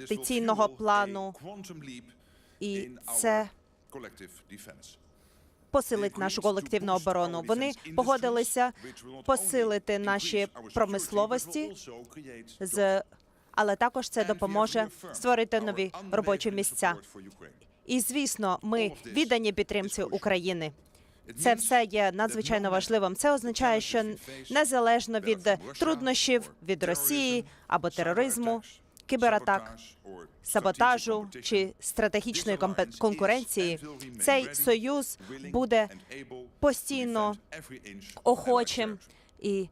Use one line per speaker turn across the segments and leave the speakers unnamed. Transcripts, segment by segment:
інвестиційного плану, і це посилить нашу колективну оборону. Вони погодилися посилити наші промисловості з але також це допоможе створити нові робочі місця. І звісно, ми віддані підтримці України. Це все є надзвичайно важливим. Це означає, що незалежно від труднощів від Росії або тероризму, кібератак, саботажу чи стратегічної конкуренції, цей союз буде постійно охочим і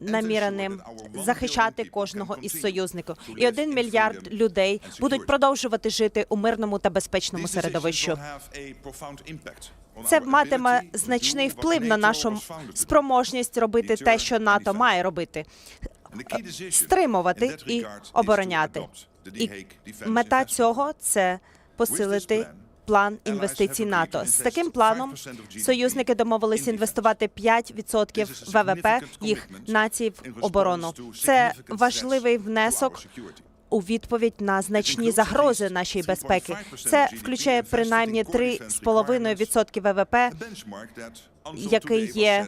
наміреним захищати кожного із союзників. І один мільярд людей будуть продовжувати жити у мирному та безпечному середовищу. Це матиме значний вплив на нашу спроможність робити те, що НАТО має робити. Стримувати і обороняти. І мета цього це посилити план інвестицій НАТО. З таким планом союзники домовились інвестувати 5% ВВП їх націй в оборону. Це важливий внесок у відповідь на значні загрози нашій безпеки. Це включає принаймні 3,5% ВВП, який є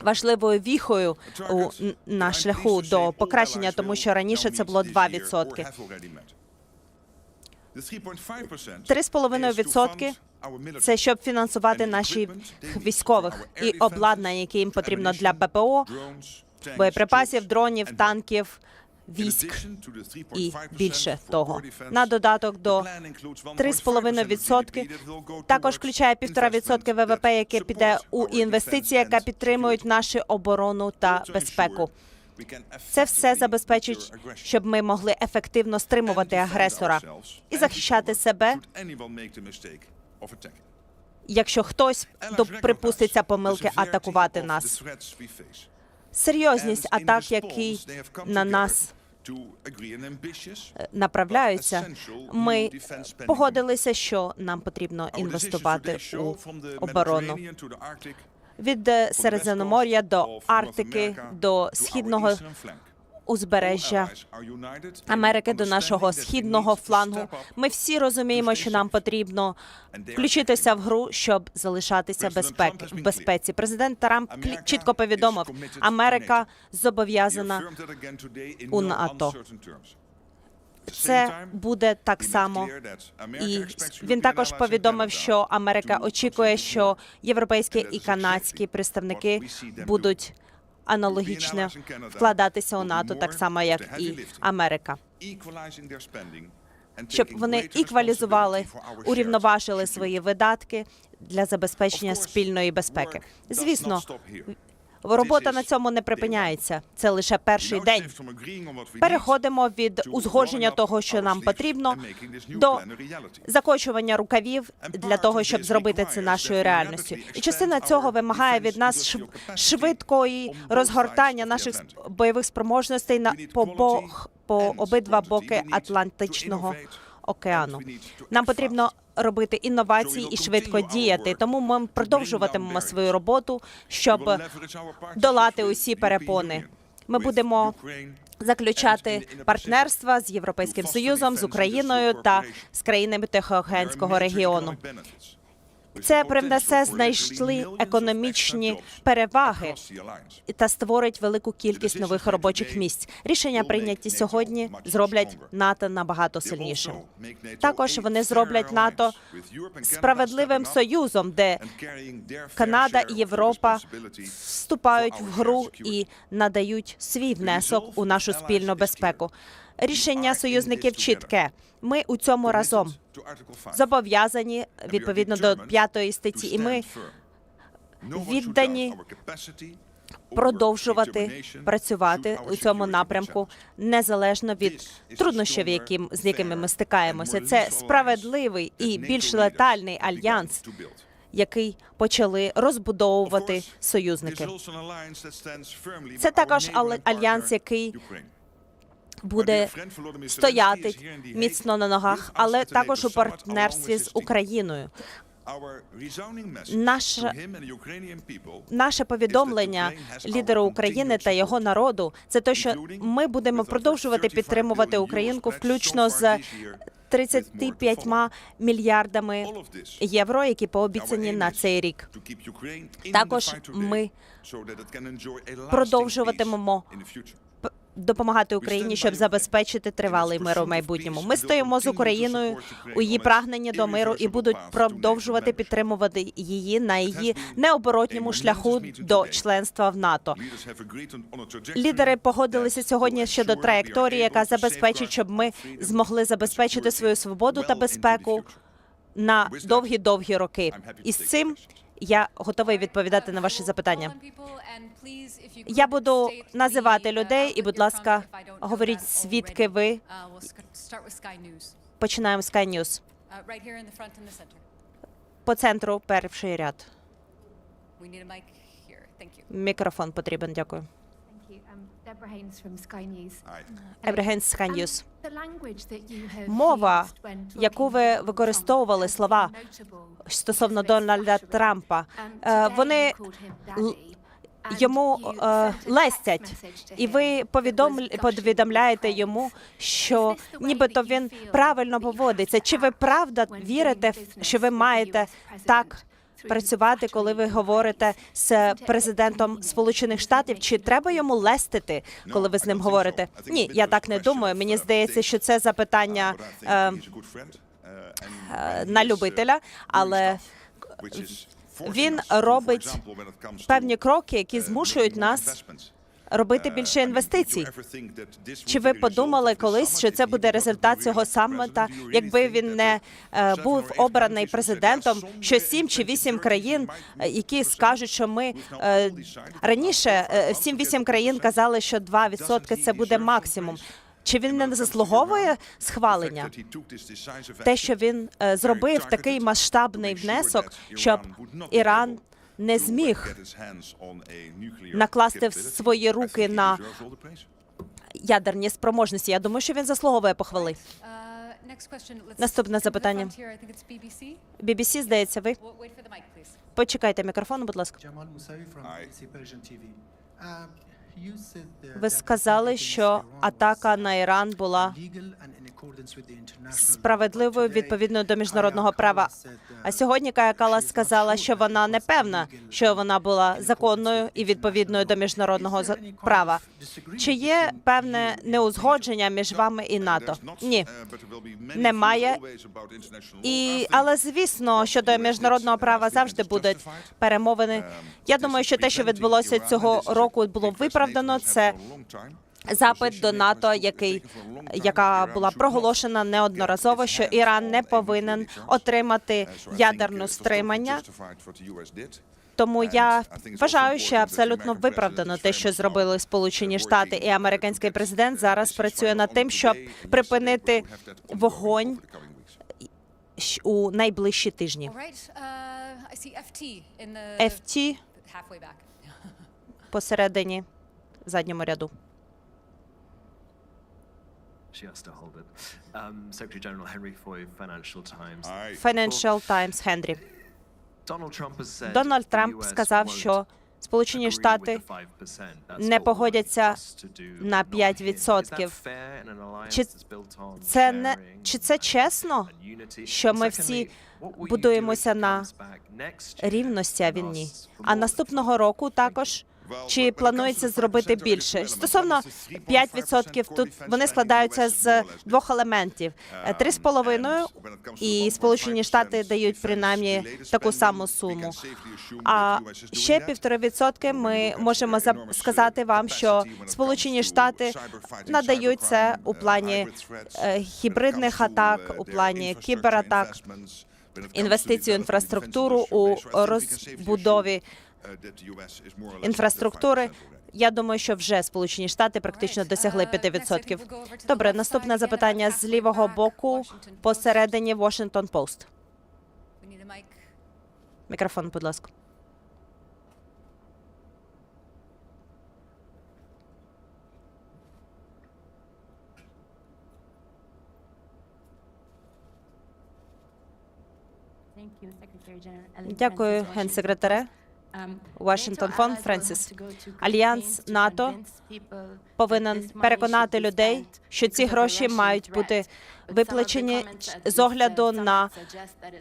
важливою віхою у на шляху до покращення, тому що раніше це було 2%. 3,5% Це щоб фінансувати наші військових і обладнання, яке їм потрібно для ППО, боєприпасів, дронів, танків, військ і більше того. На додаток до 3,5% також включає 1,5% ВВП, яке піде у інвестиції, яка підтримують нашу оборону та безпеку. Це все забезпечить, щоб ми могли ефективно стримувати агресора і захищати себе, якщо хтось припуститься помилки атакувати нас. Серйозність атак, які на нас е, направляються, ми погодилися, що нам потрібно інвестувати у оборону. від е, Середземномор'я до Арктики, до східного узбережжя Америки до нашого східного флангу. Ми всі розуміємо, що нам потрібно включитися в гру, щоб залишатися безпеки в безпеці. Президент Трамп чітко повідомив, Америка зобов'язана у НАТО. Це буде так само. І він також повідомив, що Америка очікує, що європейські і канадські представники будуть аналогічно вкладатися у НАТО, так само як і Америка, щоб вони іквалізували, урівноважили свої видатки для забезпечення спільної безпеки. Звісно, робота на цьому не припиняється. Це лише перший день. Переходимо від узгодження того, що нам потрібно, до закочування рукавів для того, щоб зробити це нашою реальністю. І частина цього вимагає від нас шв- швидкої розгортання наших бойових спроможностей на по, бох- по обидва боки Атлантичного океану. Нам потрібно робити інновації і швидко діяти. Тому ми продовжуватимемо свою роботу, щоб долати усі перепони. Ми будемо заключати партнерства з Європейським Союзом, з Україною та з країнами Тихоокеанського регіону. Це привнесе знайшли економічні переваги та створить велику кількість нових робочих місць. Рішення прийняті сьогодні зроблять НАТО набагато сильнішим. Також вони зроблять НАТО справедливим союзом, де Канада і Європа вступають в гру і надають свій внесок у нашу спільну безпеку. Рішення союзників чітке. Ми у цьому разом зобов'язані відповідно до п'ятої статті, і ми віддані продовжувати працювати у цьому напрямку незалежно від труднощів, яким з якими ми стикаємося. Це справедливий і більш летальний альянс, який почали розбудовувати союзники.
Це також альянс, який
Буде стояти міцно на ногах, але також у партнерстві з Україною. Наше- Наше повідомлення лідеру України та його народу це те, що ми будемо продовжувати підтримувати Українку, включно з 35 мільярдами євро, які пообіцяні на цей рік.
Також ми продовжуватимемо
Допомагати Україні, щоб забезпечити тривалий мир у майбутньому. Ми стоїмо з Україною у її прагненні до миру і будуть продовжувати підтримувати її на її необоротньому шляху до членства в НАТО. Лідери погодилися сьогодні щодо траєкторії, яка забезпечить, щоб ми змогли забезпечити свою свободу та безпеку на довгі-довгі роки. І з цим я готовий відповідати на ваші запитання.
Я буду називати людей, і, будь ласка, говоріть звідки ви.
Починаємо з Sky News. По центру перший ряд. Мікрофон потрібен. Дякую.
Um, Haynes from Sky News.
Ебреген Sky
Um,
News.
the language that you have
Мова,
used when
яку ви використовували
Trump
слова стосовно Дональда. Трампа,
Um,
е, вони йому е, лестять, і
him
ви
that
повідом
was gushing
повідомляєте йому, що нібито він правильно
that you have
поводиться. Чи ви правда вірите, що ви маєте так працювати, коли ви говорите з президентом? Сполучених Штатів? Чи треба йому лестити, коли ви з ним говорите? Ні, я так не думаю. Мені здається, що це запитання е, е, на любителя, але він робить певні кроки, які змушують нас робити більше інвестицій. Чи ви подумали колись, що це буде результат цього саміта, якби він не е, був обраний президентом? Що сім чи вісім країн, е, які скажуть, що ми е, раніше сім-вісім країн казали, що 2% – це буде максимум. Чи він не заслуговує схвалення? Те, що він зробив такий масштабний внесок, щоб Іран не зміг накласти в свої руки на ядерні спроможності. Я думаю, що він заслуговує похвали. Наступне запитання. BBC, здається, ви? Почекайте мікрофон, будь ласка.
Uh, uh,
Ви сказали, що атака на Іран була справедливою відповідно до міжнародного права. А сьогодні Кая Калас сказала, що вона не певна, що вона була законною і відповідною до міжнародного права. Чи є певне неузгодження між вами і НАТО? Ні. Немає. І але звісно, щодо міжнародного права завжди будуть перемовини. Я думаю, що те, що відбулося цього року, було виправдано. Це запит до НАТО, який яка була проголошена неодноразово, що Іран не повинен отримати ядерну стримання. Тому я вважаю, що абсолютно виправдано те, що зробили Сполучені Штати і американський президент зараз працює над тим, щоб припинити вогонь у найближчі тижні. FT посередині задньому ряду.
She has to hold it. Um, Secretary General Henry Foy, Financial Times.
Financial Times Henry.
Donald Trump has said
Дональд
the
Трамп
US
сказав, що Сполучені Штати
the 5%. That's
не погодяться
us to do,
на
not him. Is that
5%.
fair in an alliance
Чи
that's built on
це не чи це чесно, що ми всі будуємося на рівності, а він ні. А наступного року також чи планується зробити більше? Стосовно 5% тут вони складаються з двох елементів: три з половиною і Сполучені Штати дають принаймні таку саму суму. А ще півтори відсотки ми можемо за- сказати вам, що Сполучені Штати надають це у плані е, гібридних атак, у плані кібератак, інвестицію в інфраструктуру у розбудові інфраструктури. Я думаю, що вже Сполучені Штати практично досягли 5%. Добре, наступне запитання з лівого боку посередині Washington Post. Мікрофон, будь ласка. Дякую, генсекретаре.
Вашингтон фонд Френсіс.
Альянс НАТО повинен переконати людей, що ці гроші мають бути виплачені з огляду на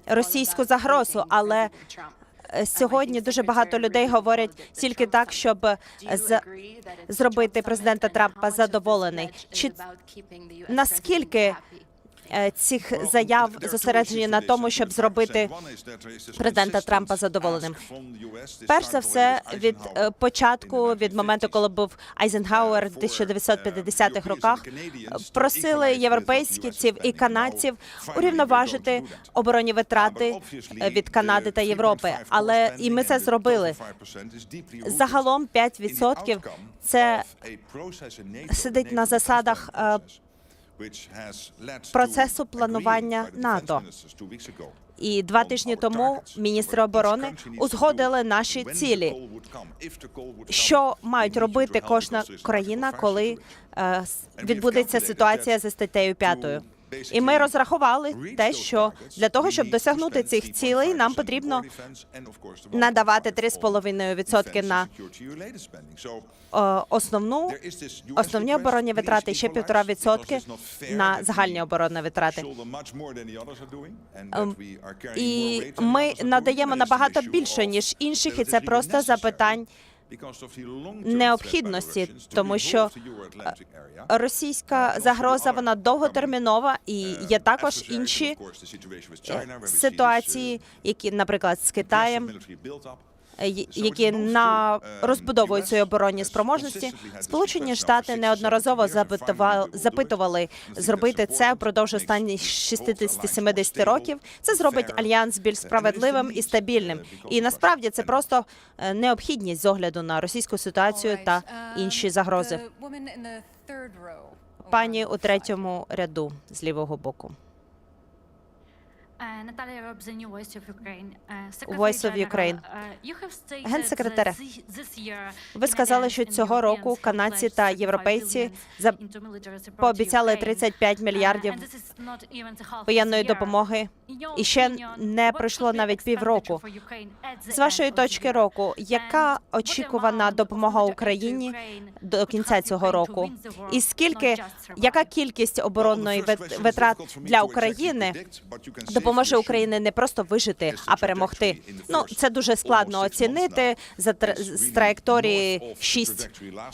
російську загрозу, але Сьогодні дуже багато людей говорять тільки так, щоб з- зробити президента Трампа задоволений. Чи наскільки цих заяв зосереджені на тому, щоб зробити президента Трампа задоволеним? Перш за все, від е, початку, від моменту, коли був Айзенхауер в 1950-х роках, просили європейських і канадців урівноважити оборонні витрати е, від Канади та Європи. Але і ми це зробили. Загалом 5% – це сидить на засадах е,
процесу планування НАТО.
І два тижні тому міністри оборони узгодили наші цілі. Що мають робити кожна країна, коли е, відбудеться ситуація за статтею 5? І ми розрахували те, що для того, щоб досягнути цих цілей, нам потрібно надавати 3,5% на е, основну основні оборонні витрати, і ще 1,5% на загальні оборонні витрати. Ем, І ми надаємо набагато більше ніж інших, і це просто запитань необхідності, тому що е, російська загроза вона довготермінова, і є також інші е, ситуації, які, наприклад, з Китаєм, які на розбудовують свої оборонні спроможності. Сполучені Штати неодноразово запитували, запитували зробити це впродовж останніх 60-70 років. Це зробить альянс більш справедливим і стабільним. І насправді це просто е, необхідність з огляду на російську ситуацію та інші загрози. Пані у третьому ряду з лівого боку.
Наталія Voice of Ukraine. Е,
Voice of Ukraine. Генсекретаре, ви сказали, що цього року канадці та європейці за- пообіцяли 35 мільярдів воєнної допомоги, і ще не пройшло навіть півроку. З вашої точки року, яка очікувана допомога Україні до кінця цього року? І скільки яка кількість оборонної вит- витрат для України допоможе Україні не просто вижити, а перемогти? Ну це дуже складно оцінити за тр- з траєкторії 6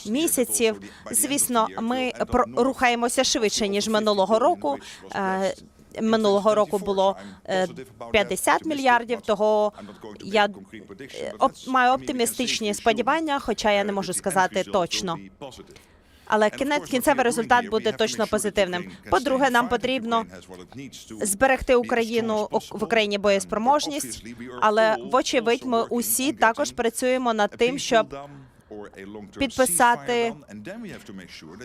місяців. Звісно, ми рухаємося швидше ніж минулого року. Е, Минулого року було е, 50 мільярдів. Того я е, маю оптимістичні сподівання, хоча я не можу сказати точно. Але кінець кінцевий результат буде точно позитивним. По-друге, нам потрібно зберегти Україну в Україні боєспроможність, але вочевидь, ми усі також працюємо над тим, щоб підписати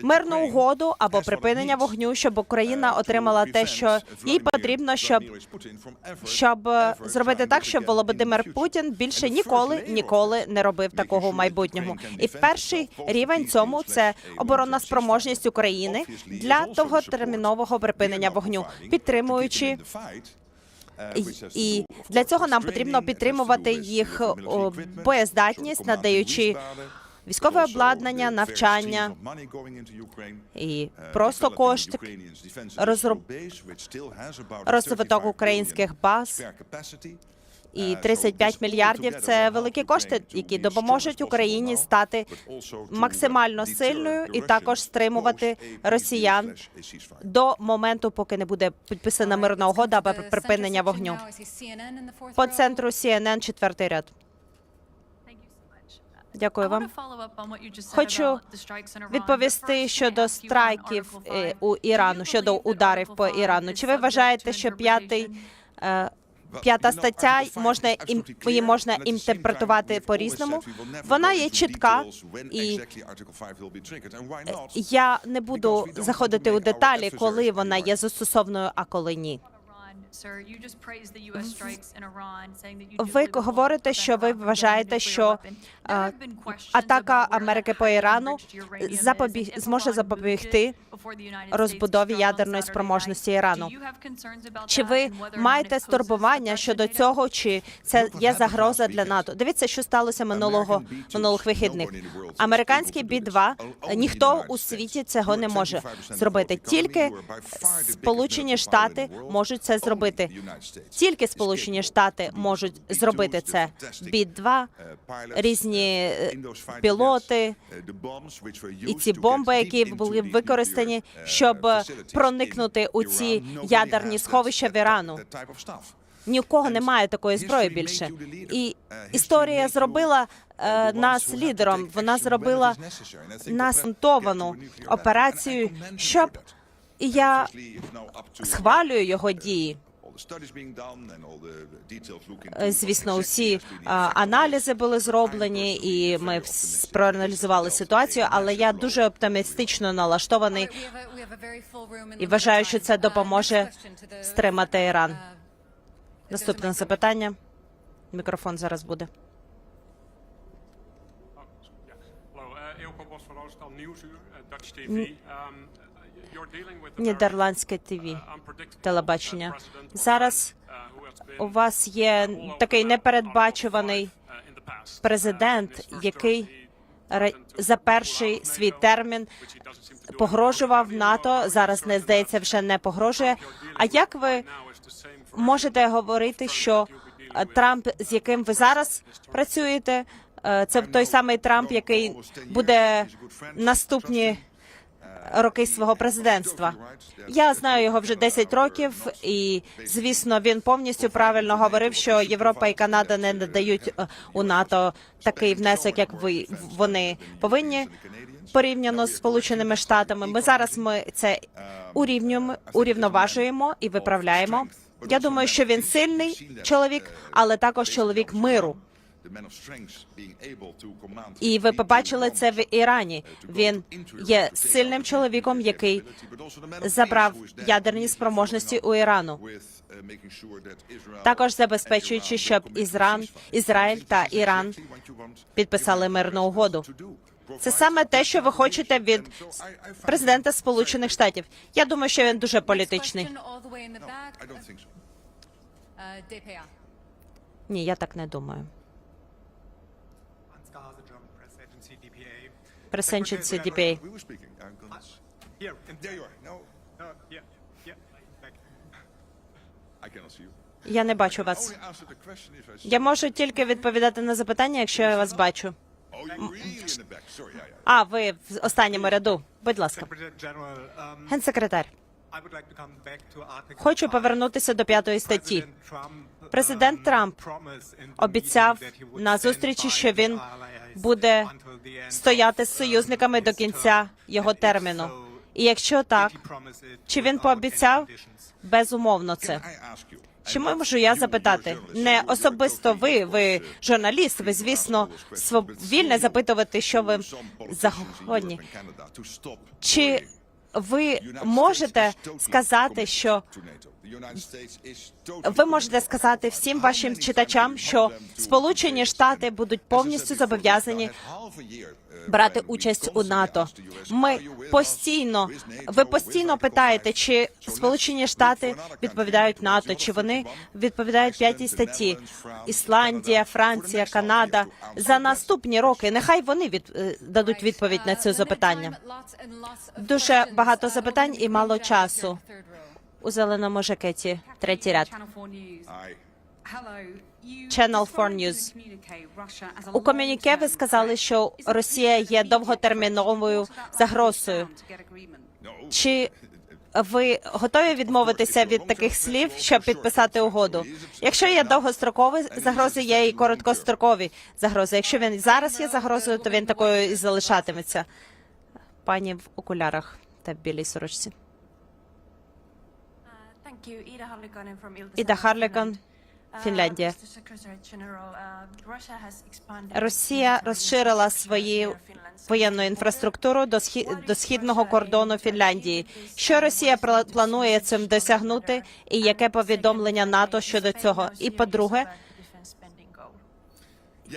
мирну угоду або припинення вогню, щоб Україна отримала те, що їй потрібно, щоб щоб е, зробити так, щоб Володимир Путін більше ніколи ніколи не робив такого в майбутньому. І перший рівень цьому це оборонна спроможність України для довготермінового припинення вогню, підтримуючи. І- І для цього нам потрібно підтримувати їх боєздатність, надаючи військове обладнання, навчання і просто кошти, розвиток українських баз. І 35 мільярдів це великі кошти, які допоможуть Україні стати максимально сильною і також стримувати росіян до моменту, поки не буде підписана мирна угода або припинення вогню. По центру CNN, четвертий ряд. Дякую вам.
Хочу
Відповісти щодо страйків е, у Ірану, щодо ударів по Ірану. Чи ви вважаєте, що п'ятий е, п'ята стаття можна її можна інтерпретувати по різному? Вона є чітка і я не буду заходити у деталі, коли вона є застосовною, а коли ні. Ви говорите, що ви вважаєте, що е, атака Америки по Ірану запобіг зможе запобігти розбудові ядерної спроможності Ірану. Чи ви маєте стурбування щодо цього, чи це є загроза для НАТО? Дивіться, що сталося минулого минулих вихідних. Американський бі 2 ніхто у світі цього не може зробити. Тільки Сполучені Штати можуть це зробити. Тільки Сполучені Штати можуть зробити це. бі 2 різні е, пілоти і ці бомби, які були використані, щоб проникнути у ці ядерні сховища в Ірану. Ні у кого немає такої зброї більше. І історія зробила е, нас лідером. Вона зробила нас операцію, щоб і я схвалюю його дії. Е, Звісно, усі аналізи були зроблені, і ми проаналізували ситуацію. Але я дуже оптимістично налаштований і вважаю, що це допоможе стримати Іран. Наступне запитання. Мікрофон зараз буде.
Hallo, uh, Eelco Bos van Roosendaal Nieuwsuur, uh, Dutch TV. Um,
Нідерландське ТВ. телебачення. Зараз У вас є такий непередбачуваний президент, який за перший свій термін погрожував. НАТО. Зараз не здається, вже не погрожує. А як ви можете говорити, що е, Трамп, з яким ви зараз працюєте, е, це той самий Трамп, який буде наступні роки свого президентства. Я знаю його вже 10 років, і звісно, він повністю правильно говорив, що Європа і Канада не надають е, у НАТО такий внесок, як ви вони повинні порівняно з Сполученими Штатами. Ми зараз ми це урівнюємо, урівноважуємо і виправляємо. Я думаю, що він сильний чоловік, але також чоловік миру. І ви побачили це в Ірані. Він є сильним чоловіком, який забрав ядерні спроможності у Ірану. Також забезпечуючи, щоб Ізран, Ізраїль та Іран підписали мирну угоду. Це саме те, що ви хочете від президента Сполучених Штатів. Я думаю, що він дуже політичний.
Uh,
Ні, я так не думаю.
Press agency DPA.
Пресенченці DPA.
Here, in
There you are. No,
No, yeah, yeah, back.
I cannot see you.
Я не бачу вас. Я можу тільки відповідати на запитання, якщо я вас бачу.
Oh.
А ви в останньому ряду. Будь ласка,
um,
генсекретар. Хочу повернутися до п'ятої статті. Президент
um,
Трамп обіцяв на зустрічі, що він буде стояти з союзниками
um,
до кінця його терміну. І якщо так, чи він пообіцяв безумовно це. Чи можу я запитати? Не особисто ви, ви журналіст, ви, звісно, своб- вільне запитувати, що ви загодні. Чи ви можете сказати, що ви можете сказати всім вашим читачам, що Сполучені Штати будуть повністю зобов'язані брати участь у НАТО. Ми постійно ви постійно питаєте, чи Сполучені Штати відповідають НАТО, чи вони відповідають п'ятій статті. Ісландія, Франція, Канада. за наступні роки. Нехай вони від е, дадуть відповідь на це запитання. Дуже багато запитань і мало часу. У зеленому жакеті третій ряд. Channel 4 News. У комюніке ви сказали, що Росія є довготерміновою загрозою. Чи ви готові відмовитися від таких слів, щоб підписати угоду? Якщо є довгострокові загрози, є і короткострокові загрози. Якщо він зараз є загрозою, то він такою і залишатиметься. Пані в окулярах та білій сорочці. Іда Харлікан, Фінляндія. Росія розширила свою воєнну інфраструктуру до схі- до східного кордону Фінляндії. Що Росія пла- планує цим досягнути, і яке повідомлення НАТО щодо цього? І по-друге,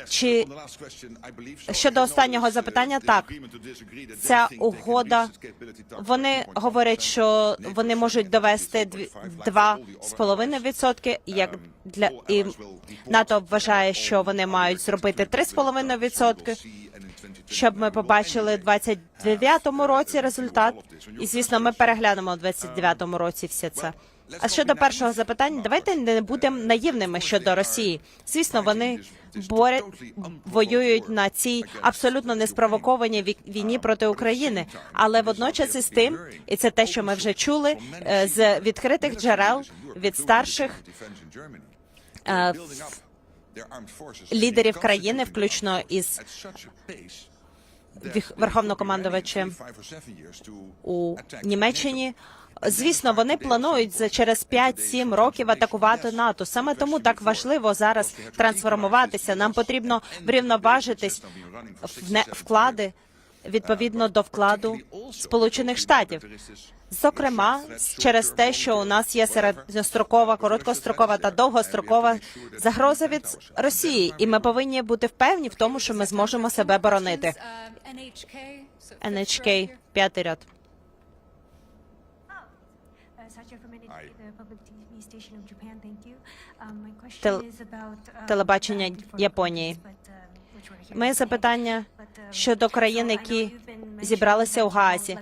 Чи щодо останнього запитання, так ця угода. Вони говорять, що вони можуть довести дві- два з половиною відсотки. Як для і НАТО вважає, що вони мають зробити три з половиною відсотки, щоб ми побачили в 29-му році результат. І звісно, ми переглянемо в 29-му році все це. А щодо першого запитання, давайте не будемо наївними щодо Росії. Звісно, вони борють, воюють на цій абсолютно неспровокованій ві- війні проти України. Але водночас із тим, і це те, що ми вже чули е, з відкритих джерел від старших е, лідерів країни, включно із верховнокомандувачем у Німеччині. Звісно, вони планують через 5-7 років атакувати НАТО. Саме тому так важливо зараз трансформуватися. Нам потрібно врівноважитись вклади відповідно до вкладу Сполучених Штатів. Зокрема, через те, що у нас є середньострокова, короткострокова та довгострокова загроза від Росії, і ми повинні бути впевнені в тому, що ми зможемо себе боронити. NHK, п'ятий ряд. Телебачення Японії. Моє запитання щодо країн, які зібралися у Гаазі.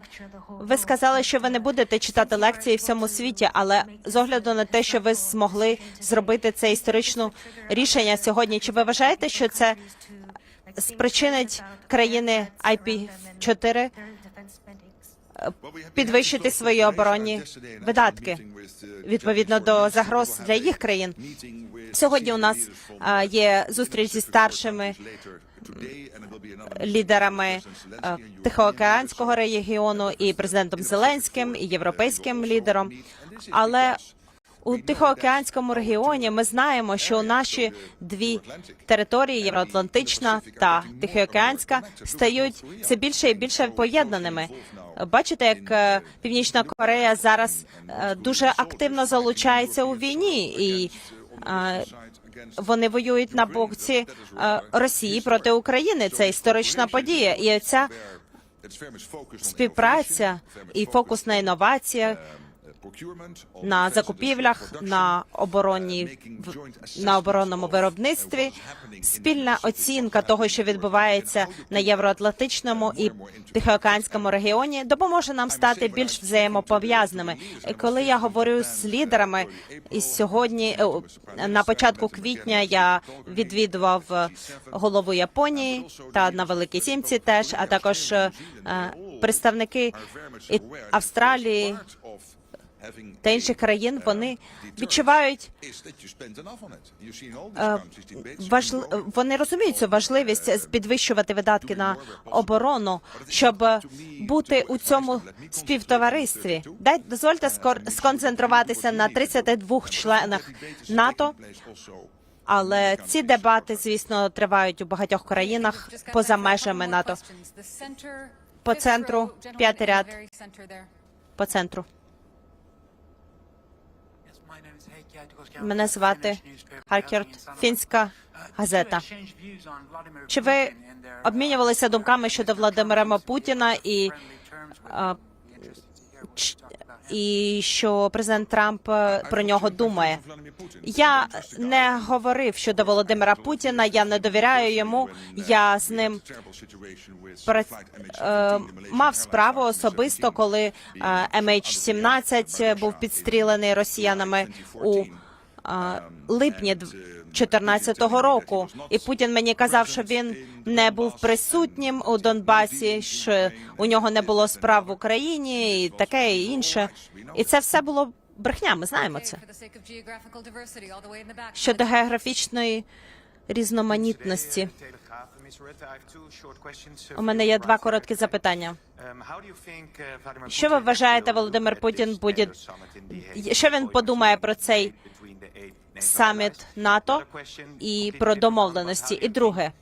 Ви сказали, що ви не будете читати лекції всьому світі, але з огляду на те, що ви змогли зробити це історичне рішення сьогодні, чи ви вважаєте, що це спричинить країни IP4 підвищити свої оборонні видатки відповідно до загроз для їх країн? Сьогодні у нас є зустріч зі старшими лідерами Тихоокеанського регіону і президентом Зеленським, і європейським лідером. Але у Тихоокеанському регіоні ми знаємо, що наші дві території Євроатлантична та Тихоокеанська стають все більше і більше поєднаними. Бачите, як е, Північна Корея зараз е, дуже активно залучається у війні, і е, вони воюють на боці Росії проти України. Це історична подія, і ця співпраця і фокус на інноваціях на закупівлях, на оборонній на оборонному виробництві, спільна оцінка того, що відбувається на євроатлантичному і тихоокеанському регіоні, допоможе нам стати більш взаємопов'язаними. Коли я говорю з лідерами, і сьогодні е, на початку квітня я відвідував е, голову Японії та на Великій Сімці теж, а також е, е, представники Австралії та інших країн вони відчувають е, важли... вони розуміють цю важливість підвищувати видатки на оборону, щоб бути у цьому співтоваристві. Дай дозвольте скор... сконцентруватися на 32 членах НАТО. Але ці дебати, звісно, тривають у багатьох країнах поза межами НАТО. По центру, п'ятий ряд. По центру. Мене звати Харкерт, фінська газета. Чи ви обмінювалися думками щодо Владимира Путіна і, і що президент Трамп е, про нього думає? Я не говорив щодо Володимира Путіна. Я не довіряю йому. Я з ним е, мав справу особисто, коли е, MH17 був підстрілений росіянами у липні 2014 року. І Путін мені казав, що він не був присутнім у Донбасі, що у нього не було справ в Україні, і таке і інше. І це все було брехня. Ми знаємо це щодо географічної різноманітності. У мене є два короткі запитання. Що ви вважаєте, Володимир Путін буде що він подумає про цей саміт НАТО і про домовленості. І друге,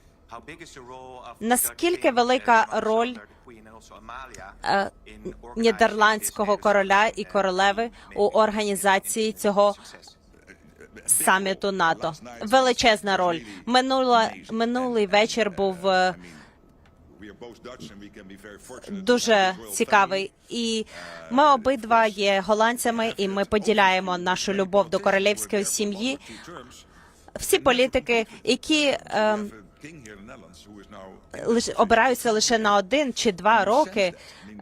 наскільки велика роль е, нідерландського короля і королеви у організації цього саміту НАТО? Величезна роль. Минула минулий вечір був дуже цікавий. І ми обидва є голландцями, і ми поділяємо нашу любов до королівської сім'ї. Всі політики, які лише обираються лише на один чи два роки.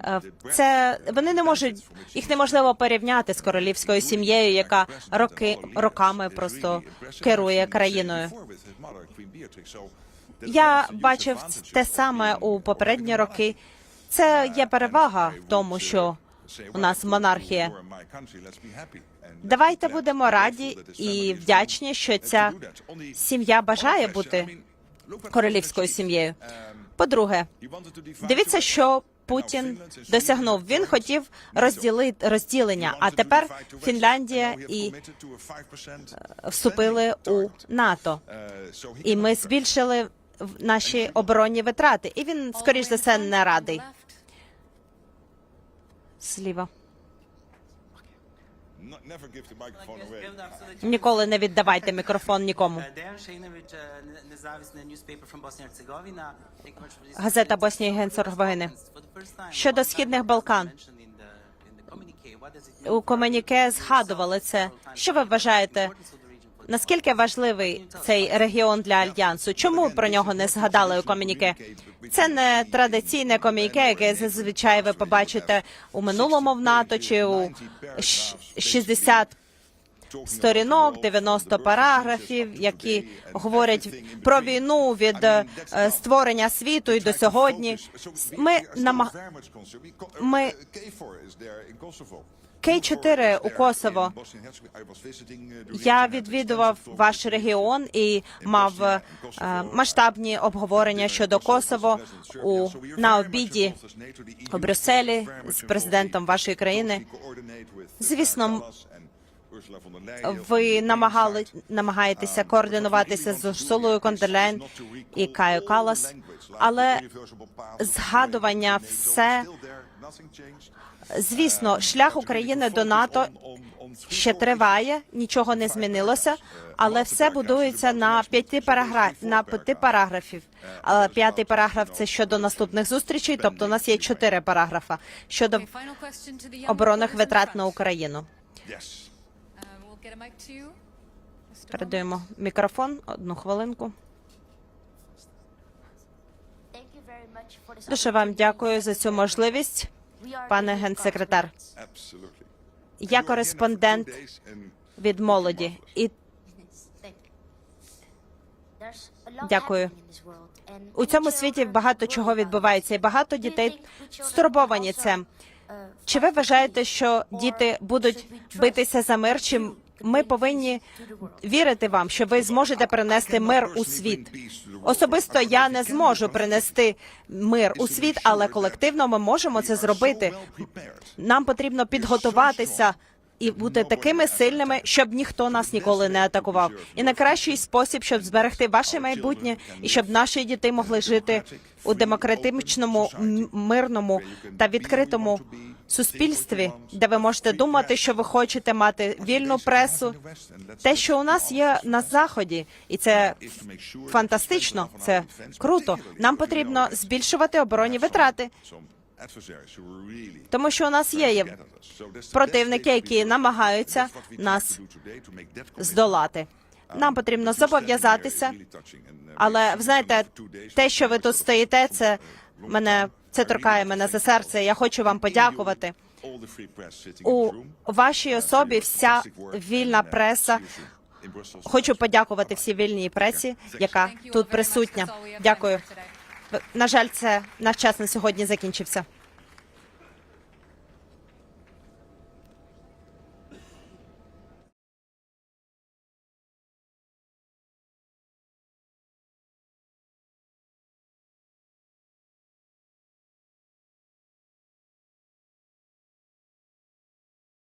е, Це вони не можуть їх неможливо порівняти з королівською сім'єю, яка роки роками просто керує країною. Я бачив те саме у попередні роки. Це є перевага в тому, що у нас монархія. Давайте будемо раді і вдячні, що ця сім'я бажає бути королівською сім'єю. По-друге, дивіться, що Путін досягнув. Він хотів розділити розділення, а тепер Фінляндія і вступили у НАТО. І ми збільшили наші оборонні витрати. І він, скоріш за все, не радий.
Away.
Ніколи не віддавайте мікрофон нікому. Газета Боснії і Герцеговини. Щодо східних Балкан. У комуніке згадували це. Що ви вважаєте? Наскільки важливий цей регіон для альянсу? Чому про нього не згадали у комуніке? Це не традиційне комуніке, яке зазвичай ви побачите у минулому в НАТО чи у щ- 60 сторінок, 90 параграфів, які говорять про війну від е, створення світу і до сьогодні. Ми намаг... ми К4 у Косово. Я відвідував ваш регіон і мав е, масштабні обговорення щодо Косово у на обіді у Брюсселі з президентом вашої країни. Звісно, ви намагали намагаєтеся координуватися з Урсулою Кондерлен і Каю Калас, але згадування все звісно, шлях України до НАТО ще триває, нічого не змінилося, але все будується на п'яти параграф на п'яти параграфів. Але п'ятий параграф це щодо наступних зустрічей. Тобто, у нас є чотири параграфа щодо оборонних витрат на Україну. Передаємо мікрофон. Одну хвилинку. Дуже вам дякую за цю можливість, пане генсекретар. Я кореспондент від молоді і Дякую. у цьому світі багато чого відбувається, і багато дітей стурбовані цим. Чи ви вважаєте, що діти будуть битися за мир? Чи ми повинні вірити вам, що ви зможете принести мир у світ? Особисто я не зможу принести мир у світ, але колективно ми можемо це зробити. Нам потрібно підготуватися і бути такими сильними, щоб ніхто нас ніколи не атакував. І найкращий спосіб, щоб зберегти ваше майбутнє, і щоб наші діти могли жити у демократичному, мирному та відкритому суспільстві, де ви можете думати, що ви хочете мати вільну пресу, те, що у нас є на заході, і це фантастично, це круто. Нам потрібно збільшувати оборонні витрати. Тому що у нас є противники, які намагаються нас здолати. Нам потрібно зобов'язатися, але ви знаєте, те, що ви тут стоїте, це мене це торкає мене за серце. Я хочу вам подякувати. У вашій особі вся вільна преса. Хочу подякувати всій вільній пресі, яка тут присутня. Дякую. На жаль, це наш час на сьогодні закінчився.